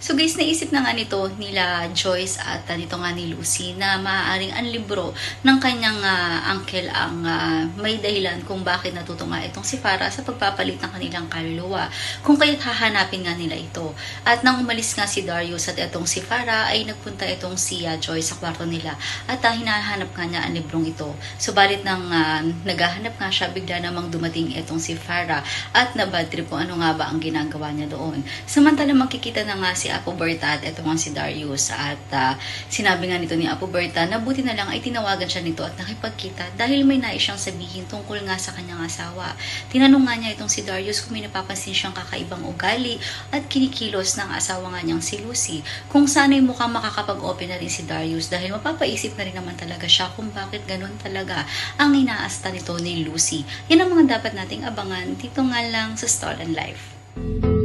So guys, naisip na nga nito nila Joyce at uh, nito nga ni Lucy na maaaring ang libro ng kanyang ah, uncle ang ah, may dahilan kung bakit natuto nga itong si Farah sa pagpapalit ng kanilang kaluluwa. Kung kaya't hahanapin nga nila ito. At nang umalis nga si Darius at itong si Farah ay nagpunta itong si ah, Joyce sa kwarto nila at ah, hinahanap nga niya ang librong ito. Subalit nang ah, naghahanap nga siya, bigla namang dumating itong si Farah at nabadtrip kung ano nga ba ang ginagawa niya doon. Samantala makikita na nga si Apo Berta ito nga si Darius at ah, sinabi nga nito ni Apo Berta na buti na lang ay tinawagan siya nito at nakipagkita dahil may nais siyang sabihin tungkol nga sa kanyang asawa. Tinanong nga niya itong si Darius kung may napapansin siyang kakaibang ugali at kinikilos ng asawa nga niyang si Lucy. Kung sana'y mukhang makakapag-open na rin si Darius dahil mapapaisip na rin naman talaga siya kung bakit ganun talaga ang inaasta nito ni Lucy. Yan ang mga dapat nating abangan dito nga lang sa Stolen Life.